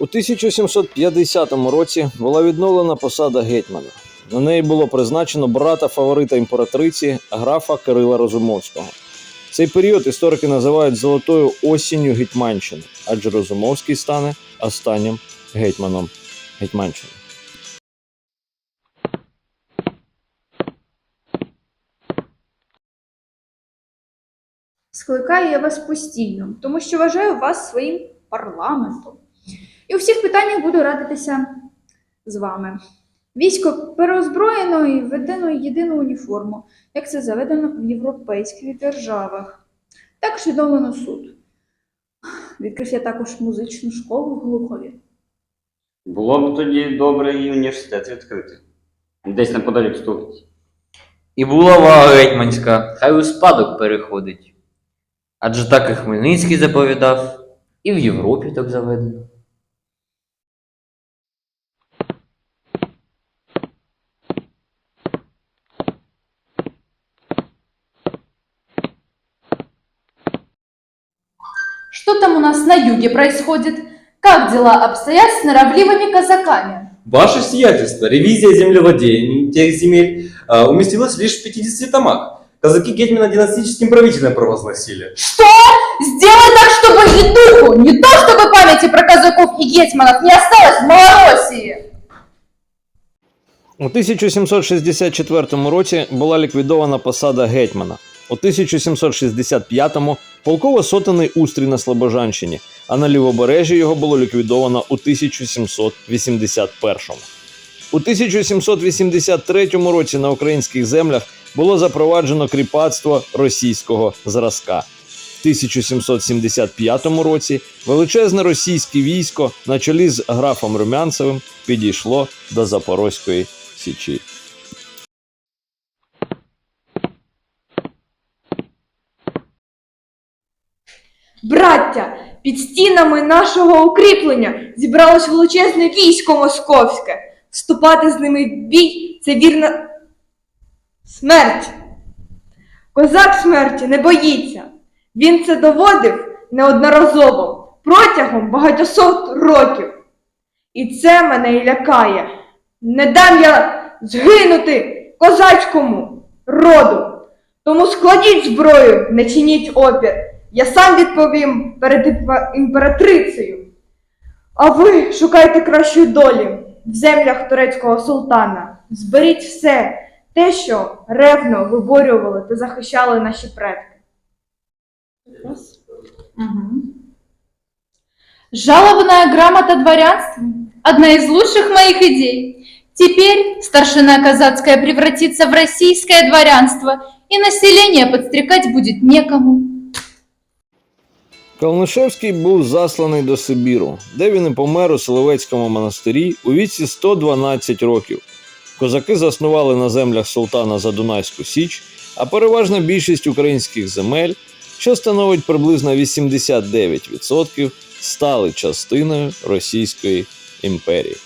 У 1750 році була відновлена посада гетьмана. На неї було призначено брата фаворита імператриці графа Кирила Розумовського. Цей період історики називають золотою осінню Гетьманщини, адже Розумовський стане останнім гетьманом Гетьманщини. Скликаю я вас постійно, тому що вважаю вас своїм парламентом. І у всіх питаннях буду радитися з вами. Військо переозброєно і введено єдину уніформу, як це заведено в європейських державах. Також відновлено суд. Відкрив я також музичну школу в Глухові. Було б тоді добре і університет відкрити. Десь неподалік столиці. І булава гетьманська, хай у спадок переходить. Адже так і Хмельницький заповідав, і в Європі так заведено. Что там у нас на юге происходит? Как дела обстоят с норовливыми казаками? Ваше сиятельство, ревизия землевладений тех земель а, уместилась лишь в 50 томах. Казаки Гетмана династическим правителем провозгласили. Что? Сделай так, чтобы и духу, не то чтобы памяти про казаков и гетьманов не осталось в Малороссии. У 1764 році була ліквідована посада гетьмана. У 1765-му полково-сотений устрій на Слобожанщині, а на лівобережжі його було ліквідовано у 1781-му. У 1783 році на українських землях було запроваджено кріпацтво російського зразка. В 1775 році величезне російське військо на чолі з графом Румянцевим підійшло до Запорозької січі. Браття, під стінами нашого укріплення зібралось величезне військо московське. Вступати з ними в бій це вірна смерть. Козак смерті не боїться. Він це доводив неодноразово протягом багатьосот років. І це мене і лякає. Не дам я згинути козацькому роду. Тому складіть зброю, не чиніть опір. Я сам відповім перед імператрицею. А ви шукайте кращої долі в землях турецького султана. Зберіть все те, що ревно виборювали та захищали наші предки. Жалобная грамота дворянству – одна из лучших моих идей. Теперь старшина казацкая превратится в российское дворянство, и население подстрекать будет некому. Калнишевський був засланий до Сибіру, де він і помер у Соловецькому монастирі у віці 112 років. Козаки заснували на землях султана Задунайську Січ, а переважна більшість українських земель, що становить приблизно 89%, стали частиною Російської імперії.